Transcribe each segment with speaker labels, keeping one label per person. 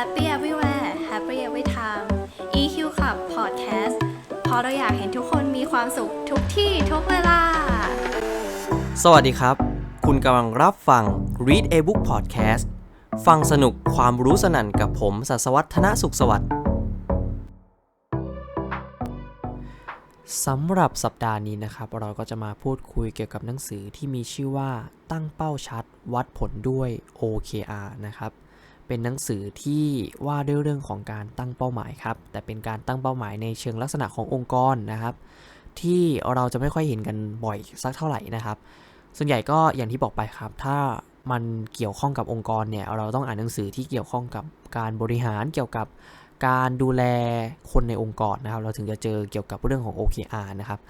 Speaker 1: Happy Everywhere Happy Every Time EQ Club Podcast เพราะเราอยากเห็นทุกคนมีความสุขทุกที่ทุกเวลา
Speaker 2: สวัสดีครับ คุณกำลังรับฟัง Read a Book Podcast ฟังสนุกความรู้สนั่นกับผมสัสวัฒนสุขสวัสดิ์สำหรับสัปดาห์นี้นะครับ เราก็จะมาพูดคุยเกี่ยวกับหนังสือที่มีชื่อว่าตั้งเป้าชัด วัดผลด้วย OKR นะครับ เป็นหนังสือที่ว่าด้วยเรื่องของการตั้งเป้าหมายครับ แต่เป็นการตั้งเป้าหมายในเชิงลักษณะขององค์กรนะครับ ที่เราจะไม่ค่อยเห็นกันบ่อยสักเท่าไหร่นะครับ ส่วนใหญ่ก็อย่างที่บอกไปครับ ถ้ามันเกี่ยวข้องกับองค์กรเนี่ยเราต้องอ่านหนังสือที่เกี่ยวข้องกับการบริหารเกี่ยวกับการดูแลคนในองค์กรนะครับ เราถึงจะเจอเกี่ยวกับเรื่องของ OKR นะครับ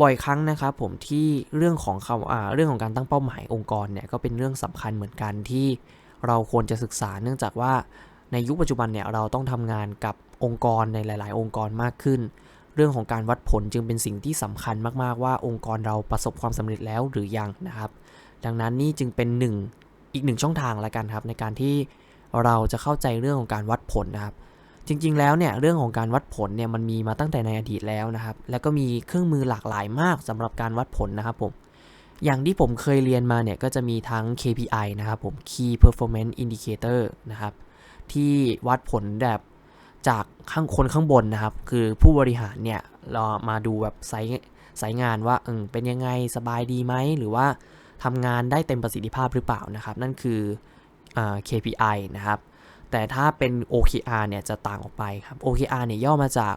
Speaker 2: บ่อยครั้งนะครับผมที่เรื่องของคำอ่าเรื่องของการตั้งเป้าหมายองค์กรเนี่ยก็เป็นเรื่องสำคัญเหมือนกันที่ เราควรจะศึกษาเนื่องจากว่าในยุคปัจจุบันเนี่ยเราต้องทำงานกับองค์กรในหลาย ๆ องค์กรมากขึ้น เรื่องของการวัดผลจึงเป็นสิ่งที่สำคัญมาก ๆ ว่าองค์กรเราประสบความสำเร็จแล้วหรือยังนะครับ ดังนั้นนี่จึงเป็นหนึ่งอีกหนึ่งช่องทางละกันครับ ในการที่เราจะเข้าใจเรื่องของการวัดผลนะครับ จริง ๆ แล้วเนี่ยเรื่องของการวัดผลเนี่ยมันมีมาตั้งแต่ในอดีตแล้วนะครับ แล้วก็มีเครื่องมือหลากหลายมากสำหรับการวัดผลนะครับผม อย่างที่ผมเคยเรียนมาเนี่ยก็จะมีทั้ง KPI นะครับผม Key Performance Indicator นะครับ ที่วัดผลแบบจากข้างคนข้างบนนะครับ คือผู้บริหารเนี่ยเรามาดูแบบไซส์ไซส์งานว่าเออเป็นยังไงสบายดีไหม หรือว่าทำงานได้เต็มประสิทธิภาพหรือเปล่านะครับ นั่นคืออ KPI นะครับ แต่ถ้าเป็น OKR เนี่ยจะต่างออกไปครับ OKR เนี่ยย่อมาจาก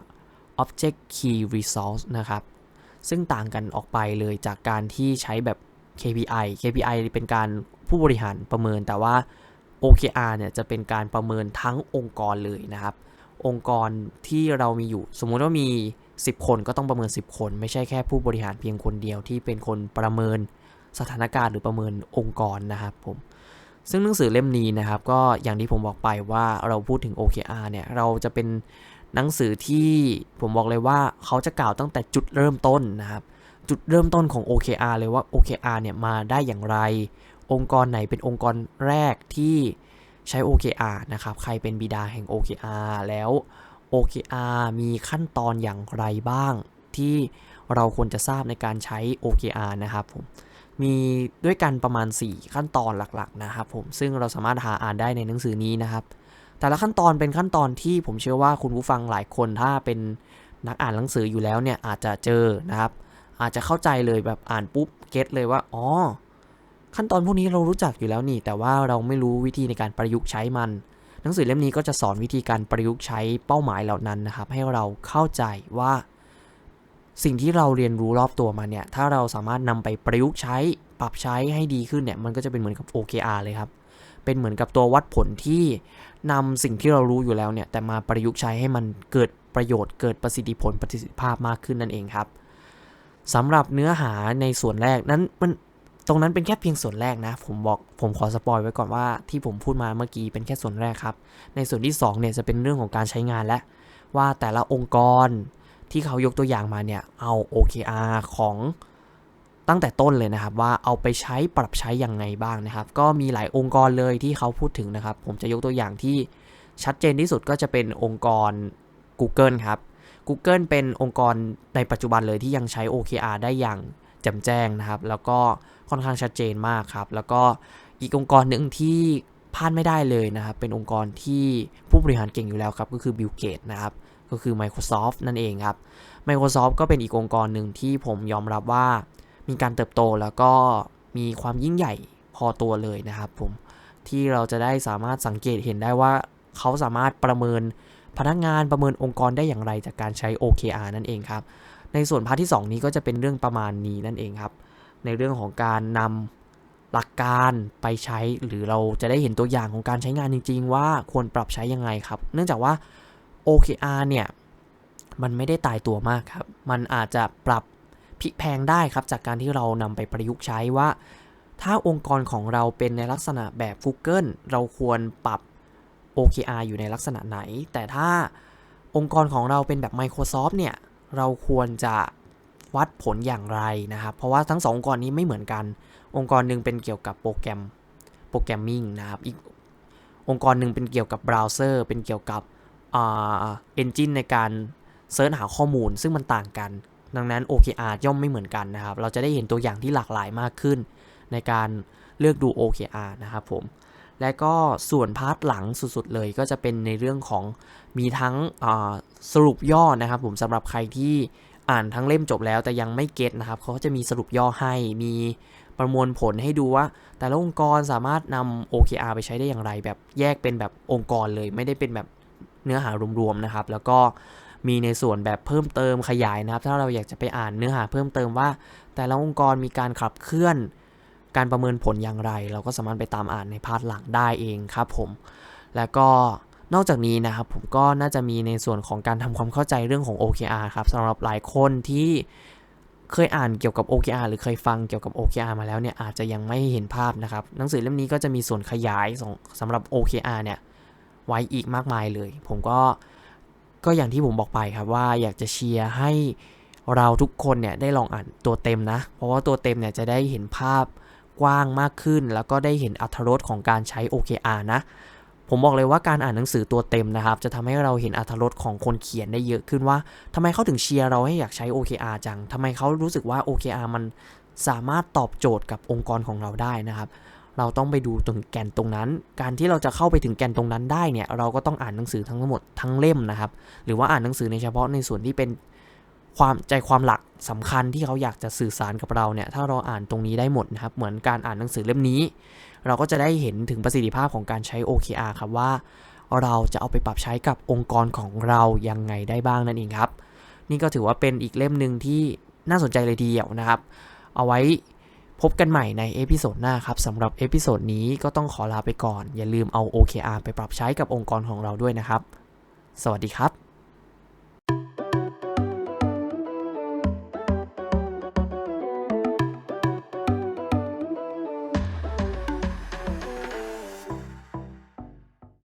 Speaker 2: Object Key Results นะครับ ซึ่งต่างกันออกไปเลยจากการที่ใช้แบบ KPI KPI เป็นการผู้บริหารประเมินแต่ว่า OKR เนี่ยจะเป็นการประเมินทั้งองค์กรเลยนะครับ องค์กรที่เรามีอยู่ สมมุติว่ามี 10 คนก็ต้องประเมิน 10 คน ไม่ใช่แค่ผู้บริหารเพียงคนเดียวที่เป็นคนประเมินสถานการณ์หรือประเมินองค์กรนะครับผม ซึ่งหนังสือเล่มนี้นะครับก็อย่างที่ผมบอกไปว่าเราพูดถึง OKR เนี่ยเราจะเป็นหนังสือที่ผมบอกเลยว่าเขาจะกล่าวตั้งแต่จุดเริ่มต้นนะครับจุดเริ่มต้นของ OKR เลยว่า OKR เนี่ยมาได้อย่างไร องค์กรไหนเป็นองค์กรแรกที่ใช้ OKR นะครับใครเป็นบิดาแห่ง OKR แล้ว OKR มีขั้นตอนอย่างไรบ้าง ที่เราควรจะทราบในการใช้ OKR นะครับผม มีด้วยกันประมาณ 4 ขั้นตอนหลักๆนะครับผมซึ่งเราสามารถหาอ่านได้ในหนังสือนี้นะครับ แต่ละขั้นตอนเป็นขั้นตอนที่ผมเชื่อว่าคุณผู้ฟังหลายคนถ้าเป็นนักอ่านหนังสืออยู่แล้วเนี่ยอาจจะเจอนะครับ อาจจะเข้าใจเลยแบบอ่านปุ๊บเก็ตเลยว่าอ๋อขั้นตอนพวกนี้เรารู้จักอยู่แล้วนี่ แต่ว่าเราไม่รู้วิธีในการประยุกต์ใช้มัน หนังสือเล่มนี้ก็จะสอนวิธีการประยุกต์ใช้เป้าหมายเหล่านั้นนะครับ ให้เราเข้าใจว่า สิ่งที่เราเรียนรู้รอบตัวมาเนี่ย ถ้าเราสามารถนำไปประยุกต์ใช้ปรับใช้ให้ดีขึ้นเนี่ย มันก็จะเป็นเหมือนกับ OKR เลยครับ เป็นเหมือนกับตัววัดผลที่นำสิ่งที่เรารู้อยู่แล้วเนี่ย แต่มาประยุกต์ใช้ให้มันเกิดประโยชน์เกิดประสิทธิผลประสิทธิภาพมากขึ้นนั่นเองครับสำหรับเนื้อหาในส่วนแรกนั้นมันตรงนั้นเป็นแค่เพียงส่วนแรกนะ ผมบอกผมขอสปอยไว้ก่อนว่าที่ผมพูดมาเมื่อกี้เป็นแค่ส่วนแรกครับ ในส่วนที่2เนี่ยจะเป็นเรื่องของการใช้งานและว่าแต่ละองค์กร ที่เขายกตัวอย่างมาเนี่ยเอา OKR ของตั้งแต่ต้นเลยนะครับ ว่าเอาไปใช้ปรับใช้อย่างไงบ้างนะครับ ก็มีหลายองค์กรเลยที่เขาพูดถึงนะครับ ผมจะยกตัวอย่างที่ชัดเจนที่สุดก็จะเป็นองค์กร Google ครับ Google เป็นองค์กรในปัจจุบันเลยที่ยังใช้ OKR ได้อย่างแจ่มแจ้งนะครับ แล้วก็ค่อนข้างชัดเจนมากครับ แล้วก็อีกองค์กรหนึ่งที่พลาดไม่ได้เลยนะครับ เป็นองค์กรที่ผู้บริหารเก่งอยู่แล้วครับ ก็คือ Bill Gates นะครับ ก็คือ Microsoft นั่นเองครับ Microsoft ก็เป็นอีกองค์กรหนึ่งที่ผมยอมรับว่ามีการเติบโตแล้วก็มีความยิ่งใหญ่พอตัวเลยนะครับผมที่เราจะได้สามารถสังเกตเห็นได้ว่าเขาสามารถประเมินพนักงานประเมินองค์กรได้อย่างไรจากการใช้ OKR นั่นเองครับ ในส่วนพาร์ทที่ 2 นี้ก็จะเป็นเรื่องประมาณนี้นั่นเองครับ ในเรื่องของการนำหลักการไปใช้หรือเราจะได้เห็นตัวอย่างของการใช้งานจริง ๆ ว่าควรปรับใช้ยังไงครับ เนื่องจากว่า OKR เนี่ย มันไม่ได้ตายตัวมากครับ มันอาจจะปรับพลิกแพงได้ครับ จากการที่เรานำไปประยุกต์ใช้ว่า ถ้าองค์กรของเราเป็นในลักษณะแบบ Google เราควรปรับ OKR อยู่ในลักษณะไหน แต่ถ้าองค์กรของเราเป็นแบบ Microsoft เนี่ย เราควรจะวัดผลอย่างไรนะครับ เพราะว่าทั้งสององค์กรนี้ไม่เหมือนกัน องค์กรหนึ่งเป็นเกี่ยวกับโปรแกรมโปรแกรมมิ่งนะครับ อีกองค์กรหนึ่งเป็นเกี่ยวกับเบราว์เซอร์ เป็นเกี่ยวกับ เอนจินในการเซิร์ชหาข้อมูลซึ่งมันต่างกัน ดังนั้น OKR ย่อมไม่เหมือนกันนะครับ เราจะได้เห็นตัวอย่างที่หลากหลายมากขึ้น ในการเลือกดู OKR นะครับผม และก็ส่วนพาร์ทหลังสุดๆเลยก็จะเป็นในเรื่องของมีทั้งสรุปย่อนะครับผมสำหรับใครที่อ่านทั้งเล่มจบแล้วแต่ยังไม่เก็ตนะครับเขาจะมีสรุปย่อให้มีประมวลผลให้ดูว่า แต่ละองค์กรสามารถนำ OKR ไปใช้ได้อย่างไร แบบแยกเป็นแบบองค์กรเลยไม่ได้เป็นแบบ เนื้อหารวมๆนะครับ แล้วก็มีในส่วนแบบเพิ่มเติมขยายนะครับ ถ้าเราอยากจะไปอ่านเนื้อหาเพิ่มเติมว่า แต่ละองค์กรมีการขับเคลื่อน การประเมินผลอย่างไร เราก็สามารถไปตามอ่านในพาร์ทหลังได้เองครับผม แล้วก็นอกจากนี้นะครับผมก็น่าจะมีในส่วนของการทำความเข้าใจเรื่องของ OKR ครับสำหรับหลายคนที่เคยอ่านเกี่ยวกับ OKR หรือเคยฟังเกี่ยวกับ OKR มาแล้วเนี่ยอาจจะยังไม่เห็นภาพนะครับ หนังสือเล่มนี้ก็จะมีส่วนขยายสองสำหรับ OKR เนี่ย ไว้อีกมากมายเลย ผมก็ก็อย่างที่ผมบอกไปครับว่าอยากจะเชียร์ให้เราทุกคนเนี่ยได้ลองอ่านตัวเต็มนะ เพราะว่าตัวเต็มเนี่ยจะได้เห็นภาพกว้างมากขึ้น แล้วก็ได้เห็นอัตรรสของการใช้ OKR นะ ผมบอกเลยว่าการอ่านหนังสือตัวเต็มนะครับ จะทำให้เราเห็นอัตรรสของคนเขียนได้เยอะขึ้นว่าทำไมเขาถึงเชียร์เราให้อยากใช้ OKR จังทำไมเขารู้สึกว่า OKR มันสามารถตอบโจทย์กับองค์กรของเราได้นะครับ เราต้องไปดูถึงแก่นตรงนั้น การที่เราจะเข้าไปถึงแก่นตรงนั้นได้เนี่ย เราก็ต้องอ่านหนังสือทั้งหมดทั้งเล่มนะครับ หรือว่าอ่านหนังสือในเฉพาะในส่วนที่เป็นความใจความหลักสำคัญที่เขาอยากจะสื่อสารกับเราเนี่ย ถ้าเราอ่านตรงนี้ได้หมดนะครับ เหมือนการอ่านหนังสือเล่มนี้ เราก็จะได้เห็นถึงประสิทธิภาพของการใช้ OKR ครับว่า เราจะเอาไปปรับใช้กับองค์กรของเรายังไงได้บ้างนั่นเองครับ นี่ก็ถือว่าเป็นอีกเล่มหนึ่งที่น่าสนใจเลยทีเดียวนะครับ เอาไว้ พบกันใหม่ในเอพิโซดหน้าครับสำหรับเอพิโซดนี้ก็ต้องขอลาไปก่อน อย่าลืมเอา OKR ไปปรับใช้กับองค์กรของเราด้วยนะครับ สวัสดีครับ